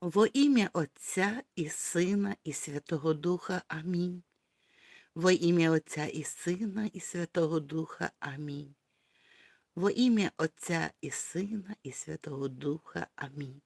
Во ім'я Отця і Сина, і Святого Духа. Амінь. Во ім'я Отця і Сина, і Святого Духа. Амінь. Во ім'я Отця і Сина, і Святого Духа. Амінь.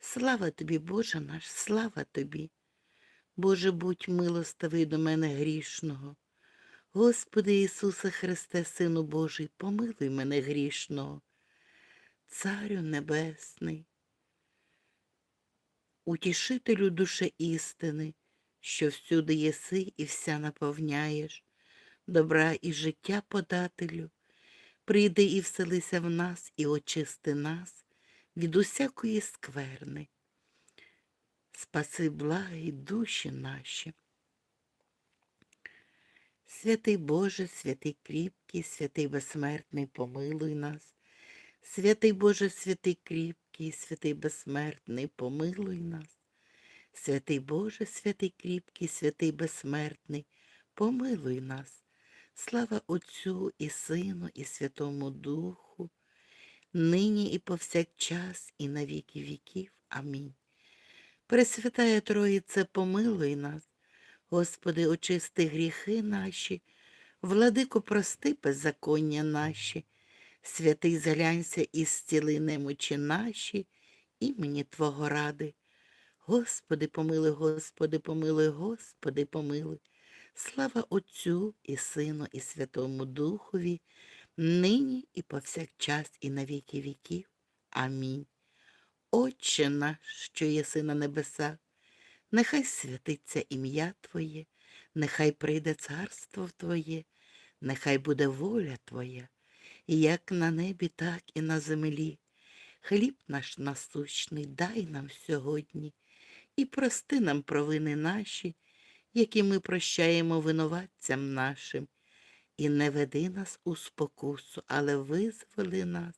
Слава тобі, Боже наш, слава тобі. Боже, будь милостивий до мене грішного. Господи Ісусе Христе, Сину Божий, помилуй мене грішного. Царю Небесний, утішителю душе істини, що всюди єси і вся наповняєш, добра і життя подателю, прийди і вселися в нас і очисти нас від усякої скверни. Спаси благі душі наші. Святий Боже, святий кріпкий, святий безсмертний, помилуй нас. Святий Боже, святий кріпкий, святий безсмертний, помилуй нас. Святий Боже, святий кріпкий, святий безсмертний, помилуй нас. Слава Отцю і Сину, і Святому Духу, нині і повсякчас, і на віки віків. Амінь. Пресвятая Троїце, помилуй нас, Господи, очисти гріхи наші, владико, прости беззаконня наші, святий зглянься і зціли немочі наші, імені Твого ради. Господи, помилуй, Господи, помилуй, Господи, помилуй. Слава Отцю і Сину, і Святому Духові, нині і повсякчас, і на віки віків. Амінь. Отче наш, що єси на небесах, нехай святиться ім'я Твоє, нехай прийде царство Твоє, нехай буде воля Твоя, як на небі, так і на землі. Хліб наш насущний дай нам сьогодні і прости нам провини наші, які ми прощаємо винуватцям нашим, і не веди нас у спокусу, але визволи нас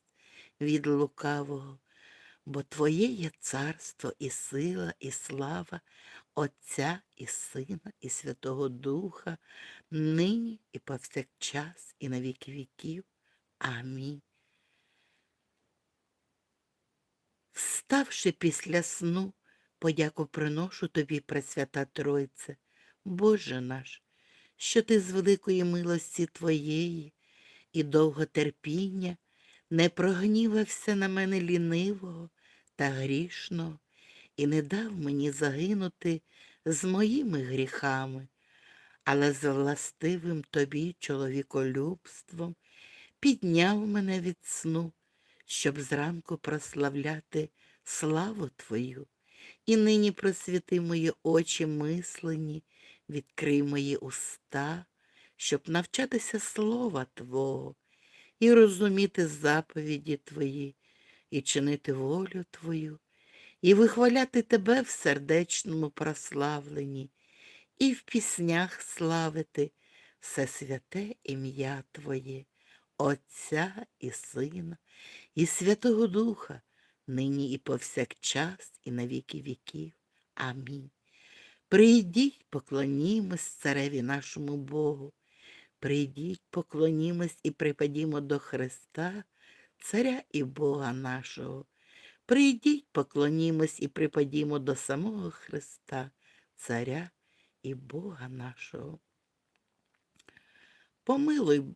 від лукавого бо Твоє є царство і сила, і слава Отця і Сина, і Святого Духа, нині і повсякчас, і на віки віків. Амінь. Вставши після сну, подяку приношу тобі, Пресвята Тройце, Боже наш, що ти з великої милості Твоєї і довготерпіння не прогнівався на мене лінивого та грішного і не дав мені загинути з моїми гріхами, але з властивим тобі чоловіколюбством підняв мене від сну, щоб зранку прославляти славу Твою, і нині просвіти мої очі мислені, відкрий мої уста, щоб навчатися слова Твого і розуміти заповіді Твої, і чинити волю Твою, і вихваляти Тебе в сердечному прославленні, і в піснях славити все святе ім'я Твоє, Отця і Сина, і Святого Духа, нині і повсякчас, і на віки віків. Амінь. Прийдіть, поклонімось цареві нашому Богу. Прийдіть, поклонімось і припадімо до Христа, Царя і Бога нашого. Прийдіть, поклонімось і припадімо до самого Христа, Царя і Бога нашого. Помилуй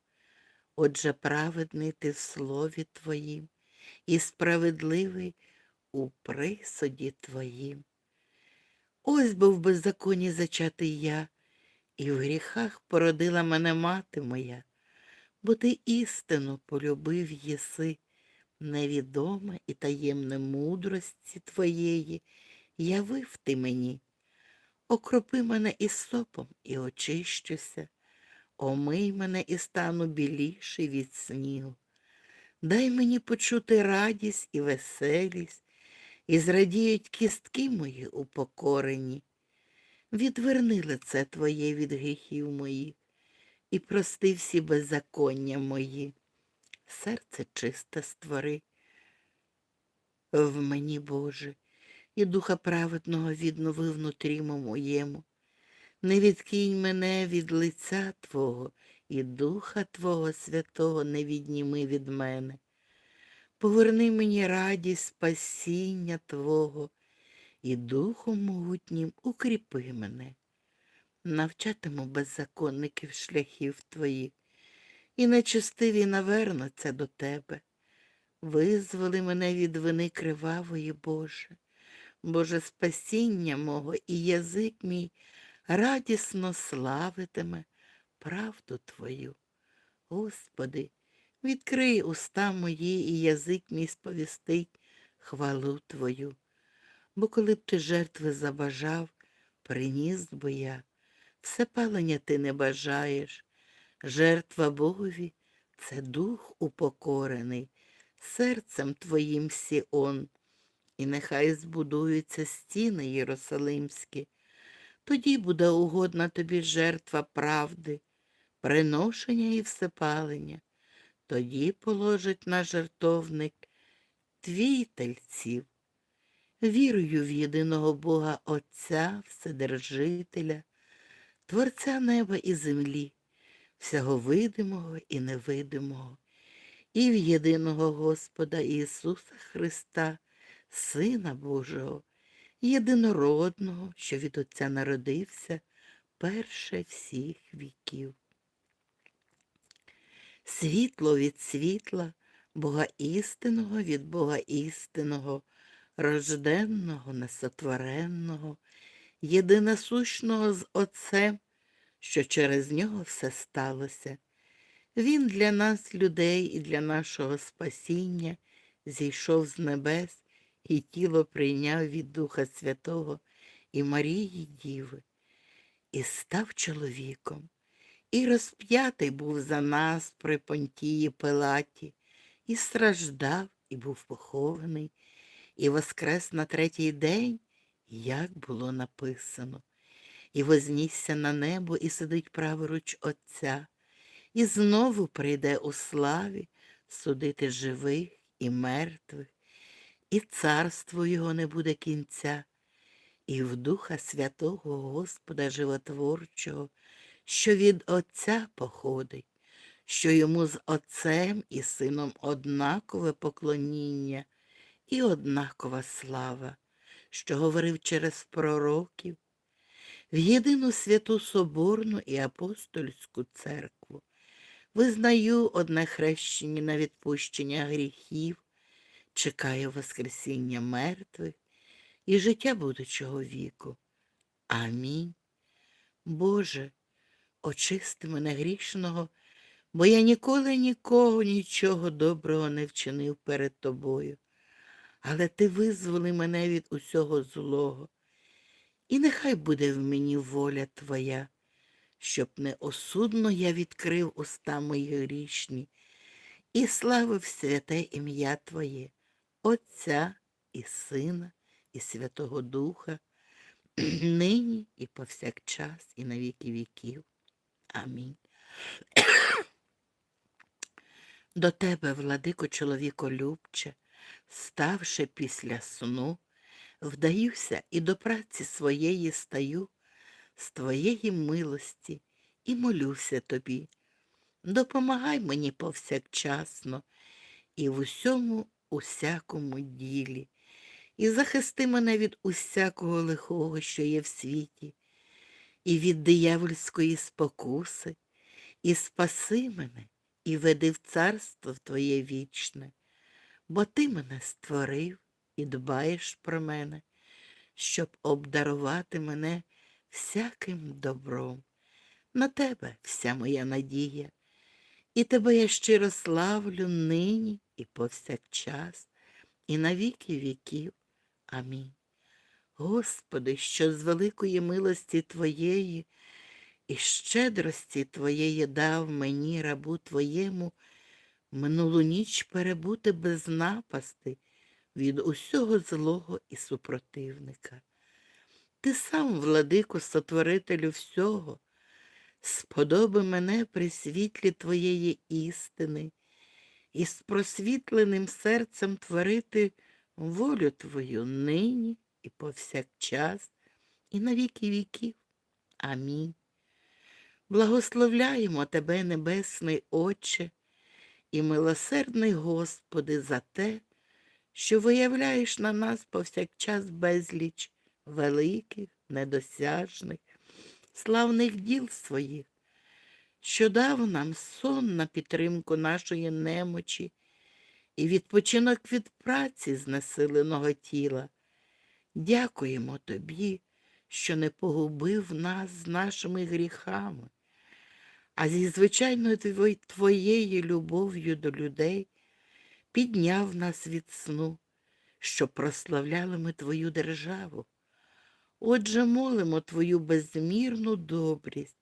Отже, праведний ти в слові Твоїм, і справедливий у присуді Твоїм. Ось був беззаконні зачатий я, і в гріхах породила мене мати моя, бо ти істину полюбив єси, невідоме і таємне мудрості твоєї, явив ти мені. Окропи мене і сопом, і очищуся, омий мене і стану біліший від снігу. Дай мені почути радість і веселість, і зрадіють кістки мої упокорені. Відверни лице Твоє від гріхів моїх і прости всі беззаконня мої. Серце чисте створи в мені, Боже, і духа праведного віднови внутрі моєму. Не відкинь мене від лиця Твого, і Духа Твого Святого не відніми від мене. Поверни мені радість спасіння Твого, і Духом могутнім укріпи мене. Навчатиму беззаконників шляхів Твоїх, і нечестиві навернуться до Тебе. Визволи мене від вини кривавої, Боже, Боже спасіння мого і язик мій радісно славитиме правду Твою. Господи, відкрий уста мої і язик мій сповістить хвалу Твою. Бо коли б ти жертви забажав, приніс би я, все палення ти не бажаєш. Жертва Богові це дух упокорений, серцем твоїм Сіон, і нехай збудуються стіни Єрусалимські. Тоді буде угодна тобі жертва правди, приношення і всепалення. Тоді положить на жертовник твій тельців. Вірую в єдиного Бога Отця, Вседержителя, Творця неба і землі, всього видимого і невидимого, і в єдиного Господа Ісуса Христа, Сина Божого, єдинородного, що від Отця народився, перше всіх віків. Світло від світла, Бога істинного від Бога істинного, рожденного, несотвореного, єдиносущного з Отцем, що через нього все сталося. Він для нас, людей, і для нашого спасіння зійшов з небес і тіло прийняв від Духа Святого і Марії Діви, і став чоловіком, і розп'ятий був за нас при понтії Пилаті, і страждав, і був похований, і воскрес на третій день, як було написано, і вознісся на небо і сидить праворуч Отця, і знову прийде у славі судити живих і мертвих, і царство його не буде кінця, і в Духа Святого Господа Животворчого, що від Отця походить, що йому з Отцем і Сином однакове поклоніння і однакова слава, що говорив через пророків, в єдину святу Соборну і апостольську церкву. Визнаю одне хрещення на відпущення гріхів, чекаю Воскресіння мертвих і життя будучого віку. Амінь. Боже, очисти мене грішного, бо я ніколи нікого нічого доброго не вчинив перед Тобою. Але Ти визволи мене від усього злого, і нехай буде в мені воля Твоя, щоб неосудно я відкрив уста мої грішні і славив святе ім'я Твоє, Отця і Сина, і Святого Духа, нині і повсякчас, і на віки віків. Амінь. До тебе, владико чоловіко любче, ставши після сну, вдаюся і до праці своєї стаю, з твоєї милості і молюся тобі. Допомагай мені повсякчасно і в усьому усякому ділі, і захисти мене від усякого лихого, що є в світі, і від диявольської спокуси, і спаси мене, і веди в царство Твоє вічне, бо Ти мене створив і дбаєш про мене, щоб обдарувати мене всяким добром. На тебе вся моя надія, і тебе я щиро славлю нині і повсякчас, і на віки віків. Амінь. Господи, що з великої милості Твоєї і щедрості Твоєї дав мені, рабу Твоєму, минулу ніч перебути без напасти від усього злого і супротивника. Ти сам, владико, сотворителю всього, сподоби мене при світлі твоєї істини і з просвітленим серцем творити волю Твою нині і повсякчас, і на віки віків. Амінь. Благословляємо Тебе, Небесний Отче, і милосердний Господи, за те, що виявляєш на нас повсякчас безліч великих, недосяжних, славних діл своїх, що дав нам сон на підтримку нашої немочі і відпочинок від праці знесиленого тіла. Дякуємо Тобі, що не погубив нас з нашими гріхами, а зі звичайною Твоєю любов'ю до людей підняв нас від сну, щоб прославляли ми Твою державу. Отже, молимо Твою безмірну добрість,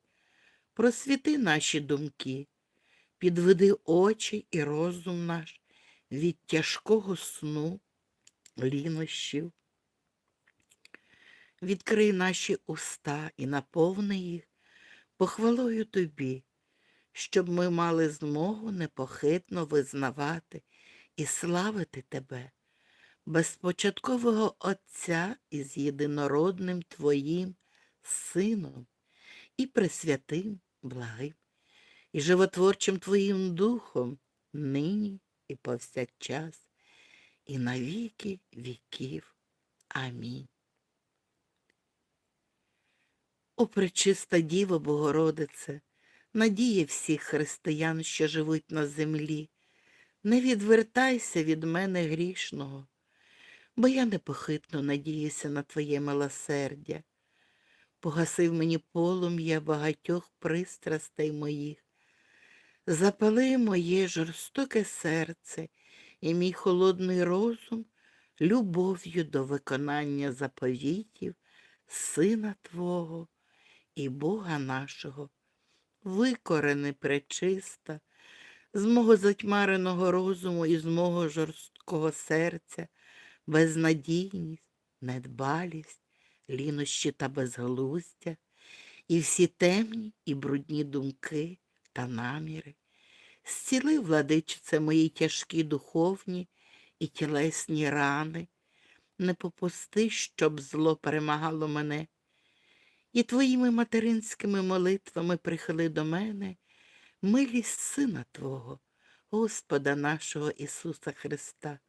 просвіти наші думки, підведи очі і розум наш від тяжкого сну, лінощів. Відкрий наші уста і наповни їх похвалою Тобі, щоб ми мали змогу непохитно визнавати і славити Тебе, безпочаткового Отця із єдинородним Твоїм Сином і пресвятим, благим, і животворчим Твоїм Духом нині і повсякчас, і на віки віків. Амінь. О, пречиста Діво Богородице, надія всіх християн, що живуть на землі, не відвертайся від мене грішного, бо я непохитно надіюся на Твоє милосердя. Погасив мені полум'я багатьох пристрастей моїх. Запали моє жорстоке серце і мій холодний розум любов'ю до виконання заповітів Сина Твого і Бога нашого. Викорени пречиста, з мого затьмареного розуму і з мого жорсткого серця, безнадійність, недбалість, лінощі та безглуздя, і всі темні і брудні думки та наміри. Зціли, владичице, мої тяжкі духовні і тілесні рани, не попусти, щоб зло перемагало мене, і твоїми материнськими молитвами прихили до мене милість Сина Твого, Господа нашого Ісуса Христа,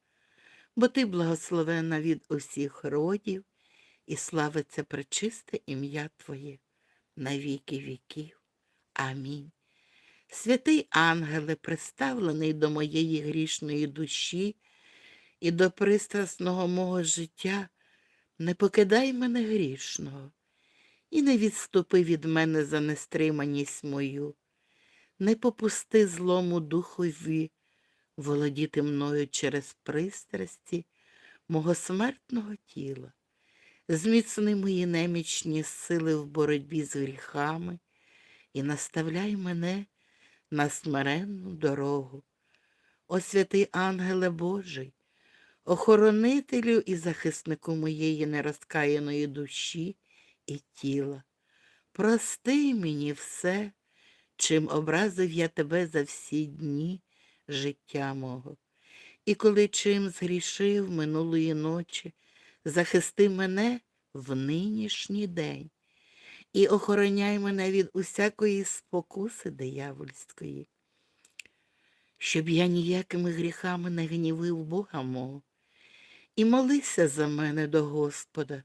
бо Ти благословена від усіх родів, і славиться пречисте ім'я Твоє на віки віків. Амінь. Святий ангеле, приставлений до моєї грішної душі і до пристрасного мого життя, не покидай мене грішного і не відступи від мене за нестриманість мою, не попусти злому духові володіти мною через пристрасті мого смертного тіла, зміцни мої немічні сили в боротьбі з гріхами і наставляй мене на смиренну дорогу. О святий ангеле Божий, охоронителю і захиснику моєї нерозкаяної душі і тіла, прости мені все, чим образив я тебе за всі дні життя мого. І коли чим згрішив минулої ночі, захисти мене в нинішній день і охороняй мене від усякої спокуси диявольської, щоб я ніякими гріхами не гнівив Бога мого. І молися за мене до Господа,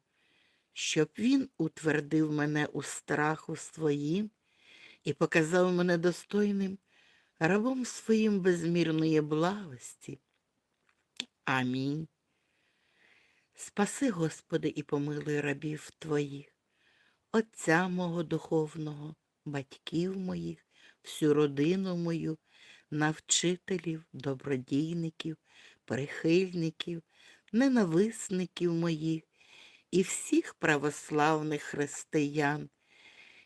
щоб Він утвердив мене у страху своїм і показав мене достойним рабом своїм безмірної благості. Амінь. Спаси, Господи, і помилуй рабів Твоїх, Отця мого духовного, батьків моїх, всю родину мою, навчителів, добродійників, прихильників, ненависників моїх і всіх православних християн,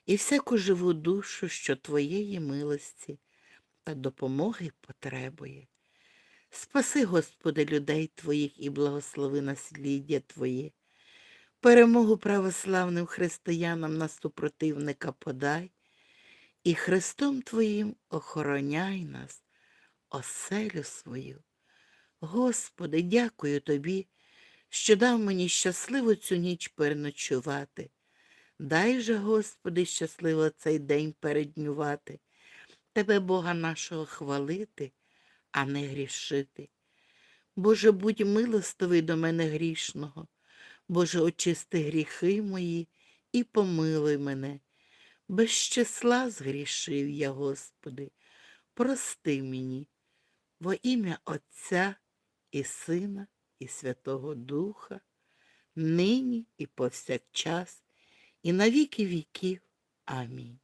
і всяку живу душу, що Твоєї милості та допомоги потребує. Спаси, Господи, людей Твоїх і благослови насліддя Твоє. Перемогу православним християнам на супротивника подай, і Христом Твоїм охороняй нас, оселю свою. Господи, дякую Тобі, що дав мені щасливо цю ніч переночувати. Дай же, Господи, щасливо цей день переднювати, Тебе, Бога нашого, хвалити, а не грішити. Боже, будь милостивий до мене грішного, Боже, очисти гріхи мої і помилуй мене. Без числа згрішив я, Господи, прости мені, во ім'я Отця і Сина, і Святого Духа, нині і повсякчас, і на віки віків. Амінь.